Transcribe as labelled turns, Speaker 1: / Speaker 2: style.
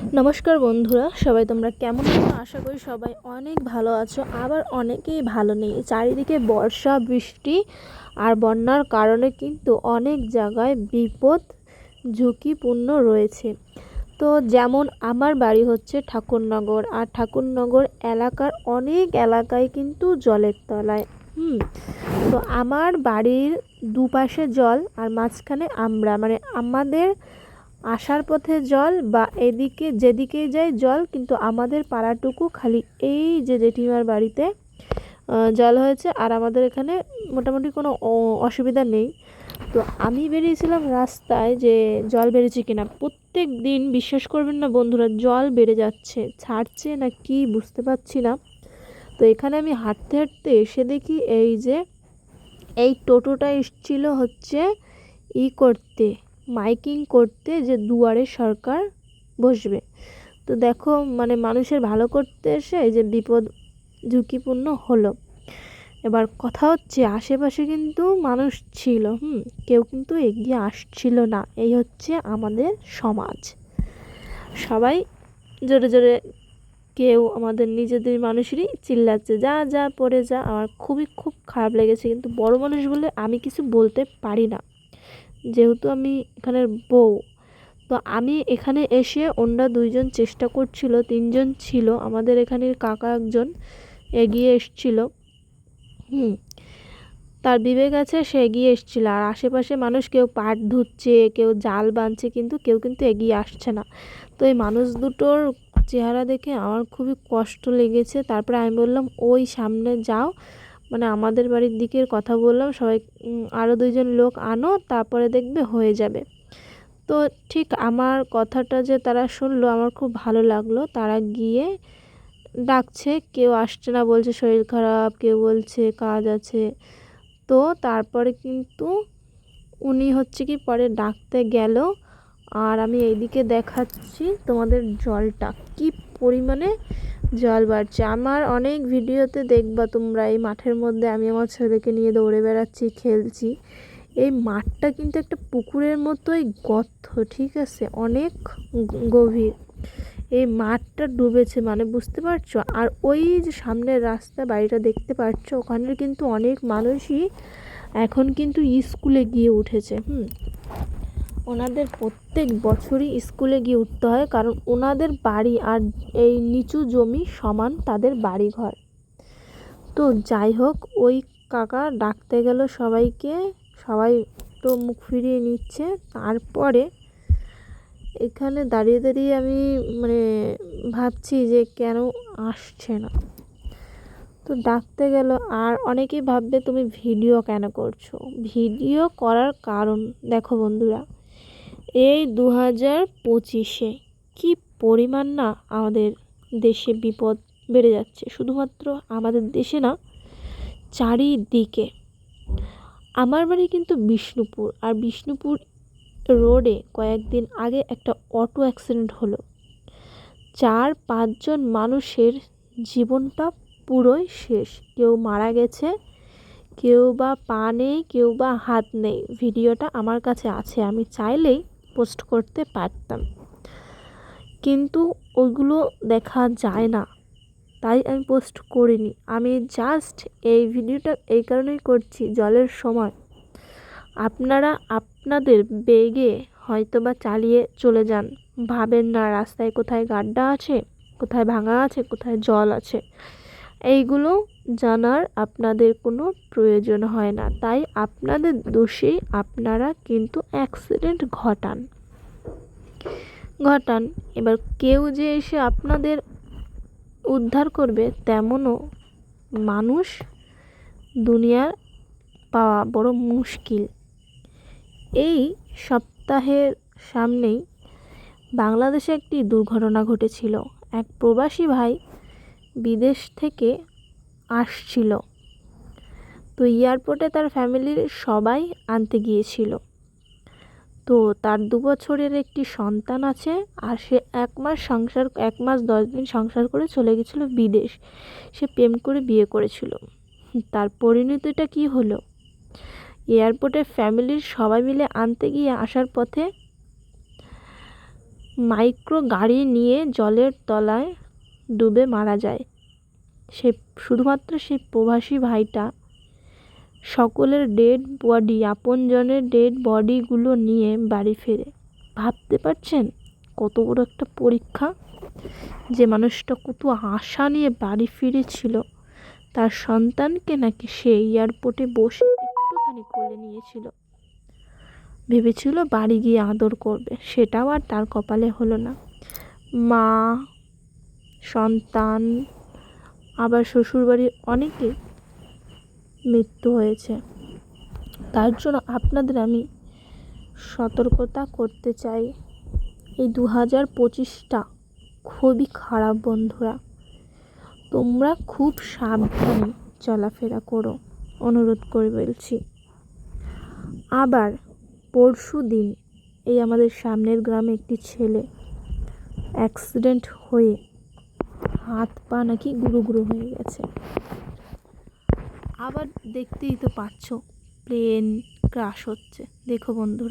Speaker 1: নমস্কার বন্ধুরা, সবাই তোমরা কেমন আছো? আশা করি সবাই অনেক ভালো আছো, আবার অনেকেই ভালো নেই। চারিদিকে বর্ষা, বৃষ্টি আর বন্যার কারণে কিন্তু অনেক জায়গায় বিপদ, ঝুঁকিপূর্ণ রয়েছে। তো যেমন আমার বাড়ি হচ্ছে ঠাকুরনগর, আর ঠাকুরনগর এলাকার অনেক এলাকায় কিন্তু জলের তলায়। হুম, তো আমার বাড়ির দুপাশে জল, আর মাঝখানে আমরা মানে আমাদের আসার পথে জল বা এদিকে যেদিকেই যায় জল, কিন্তু আমাদের পাড়াটুকু খালি এই যে জেঠিমার বাড়িতে জল হয়েছে আর আমাদের এখানে মোটামুটি কোনো অসুবিধা নেই। তো আমি বেরিয়েছিলাম রাস্তায় যে জল বেড়েছে কিনা। প্রত্যেক দিন বিশ্বাস করবেন না বন্ধুরা, জল বেড়ে যাচ্ছে। ছাড়ছে না কি বুঝতে পারছি না। তো এখানে আমি হাঁটতে হাঁটতে এসে দেখি এই যে, এই টোটোটা এসছিল হচ্ছে ই করতে। মাইকিং করতে যে দুয়ারে সরকার বসবে। তো দেখো মানে মানুষের ভালো করতে এসে যে বিপদ ঝুঁকিপূর্ণ হলো। এবার কথা হচ্ছে, আশেপাশে কিন্তু মানুষ ছিল, হুম, কেউ কিন্তু এগিয়ে আসছিল না। এই হচ্ছে আমাদের সমাজ। সবাই জোরে জোরে কেউ আমাদের নিজেদের মানুষেরই চিল্লাচ্ছে, যা যা, পড়ে যা। আমার খুবই খুব খারাপ লেগেছে, কিন্তু বড় মানুষ বলে আমি কিছু বলতে পারি না। যেহেতু আমি এখানের বউ, তো আমি এখানে এসে ওনরা দুইজন চেষ্টা করছিল, তিনজন ছিল, আমাদের এখানের কাকা একজন এগিয়ে এসছিল। হুম, তার বিবেক আছে, সে এগিয়ে এসছিল। আর আশেপাশে মানুষ কেউ পাট ধুচ্ছে, কেউ জাল বাঁধছে, কিন্তু কেউ কিন্তু এগিয়ে আসছে না। তো এই মানুষ দুটোর চেহারা দেখে আমার খুবই কষ্ট লেগেছে। তারপরে আমি বললাম, ওই সামনে যাও মানে আমাদের বাড়ির দিকের কথা বললাম, সবাই আরও দুইজন লোক আনো, তারপরে দেখবে হয়ে যাবে। তো ঠিক আমার কথাটা যে তারা শুনলো আমার খুব ভালো লাগল। তারা গিয়ে ডাকছে, কেউ আসছে না, বলছে শরীর খারাপ, কেউ বলছে কাজ আছে। তো তারপরে কিন্তু উনি হচ্ছে কি পরে ডাকতে গেল। আর আমি এইদিকে দেখাচ্ছি তোমাদের জলটা। কি পরিমাণে জল বাড়ছে। আমার অনেক ভিডিওতে দেখবা তোমরা, এই মাঠের মধ্যে আমি আমার ছেলেকে নিয়ে দৌড়ে বেড়াচ্ছি, খেলছি। এই মাঠটা কিন্তু একটা পুকুরের মতোই গর্ত, ঠিক আছে? অনেক গভীর। এই মাঠটা ডুবেছে মানে বুঝতে পারছ? আর ওই যে সামনের রাস্তা বাড়িটা দেখতে পাচ্ছ ওখানে কিন্তু অনেক মানুষই এখন কিন্তু স্কুলে গিয়ে উঠেছে, হুম? ওনাদের প্রত্যেক বছরই স্কুলে গিয়ে উঠতে হয়, কারণ ওনাদের বাড়ি আর এই নিচু জমি সমান তাদের বাড়ি ঘর তো যাই হোক, ওই কাকা ডাকতে গেল সবাইকে, সবাই তো মুখ ফিরিয়ে নিচ্ছে। তারপরে এখানে দাঁড়িয়ে দাঁড়িয়ে আমি মানে ভাবছি যে কেন আসছে না। তো ডাকতে গেল, আর অনেকেই ভাববে তুমি ভিডিও কেন করছ? ভিডিও করার কারণ, দেখো বন্ধুরা এই দু হাজার পঁচিশে কী পরিমাণ না আমাদের দেশে বিপদ বেড়ে যাচ্ছে? শুধুমাত্র আমাদের দেশে না, চারিদিকে। আমার বাড়ি কিন্তু বিষ্ণুপুর, আর বিষ্ণুপুর রোডে কয়েকদিন আগে একটা অটো অ্যাক্সিডেন্ট হলো। চার, পাঁচজন মানুষের জীবনটা পুরোই শেষ। কেউ মারা গেছে, কেউ বা পা নেই, কেউ বা হাত নেই। ভিডিওটা আমার কাছে আছে। আমি চাইলেই পোস্ট করতে পারতাম। কিন্তু ওইগুলো দেখা যায় না। তাই আমি পোস্ট করিনি। আমি জাস্ট এই ভিডিওটা এই কারণেই করছি জলের সময়। আপনারা আপনাদের বেগে হয়তো বা চালিয়ে চলে যান। ভাবেন না রাস্তায় কোথায় গাড্ডা আছে, কোথায় ভাঙা আছে, কোথায় জল আছে। এইগুলো জানার আপনাদের কোনো প্রয়োজন হয় না। তাই আপনাদের দোষেই আপনারা কিন্তু অ্যাক্সিডেন্ট ঘটান। ঘটান। এবার কেউ যে এসে আপনাদের উদ্ধার করবে, তেমনও মানুষ দুনিয়ার পাওয়া বড় মুশকিল। এই সপ্তাহের সামনেই বাংলাদেশে একটি দুর্ঘটনা ঘটেছিল। এক প্রবাসী ভাই বিদেশ থেকে আসছিল। তো এয়ারপোর্টে তার ফ্যামিলির সবাই আনতে গিয়েছিল। তো তার দু বছরের একটি সন্তান আছে আর সে এক মাস সংসার, এক মাস দশ দিন সংসার করে চলে গেছিল বিদেশ। সে প্রেম করে বিয়ে করেছিল। তার পরিণতিটা কী হলো? এয়ারপোর্টে ফ্যামিলির সবাই মিলে আনতে গিয়ে আসার পথে মাইক্রো গাড়ি নিয়ে জলের তলায় ডুবে মারা যায়। সে, শুধুমাত্র সেই প্রবাসী ভাইটা, সকলের ডেড বডি আপনজনের ডেড বডিগুলো নিয়ে বাড়ি ফেরে। ভাবতে পারছেন কত বড় একটা পরীক্ষা? যে মানুষটা কত আশা নিয়ে বাড়ি ফিরেছিল। তার সন্তানকে নাকি সে এয়ারপোর্টে বসে একটুখানি কোলে নিয়েছিল। ভেবেছিল বাড়ি গিয়ে আদর করবে। সেটাও আর তার কপালে হলো না। মা সন্তান, আবার শ্বশুরবাড়ির অনেকে মৃত্যু হয়েছে। তার জন্য আপনাদের আমি সতর্কতা করতে চাই। এই দু হাজার পঁচিশটা খুবই খারাপ বন্ধুরা। তোমরা খুব সাবধানে চলাফেরা করো, অনুরোধ করে বলছি। আবার পরশু দিন এই আমাদের সামনের গ্রামে একটি ছেলে অ্যাক্সিডেন্ট হয়ে হাত পা নাকি গুঁড়ো গুঁড়ো হয়ে গেছে। আবার দেখতেই তো পাচ্ছ প্লেন ক্রাশ হচ্ছে। দেখো বন্ধুরা।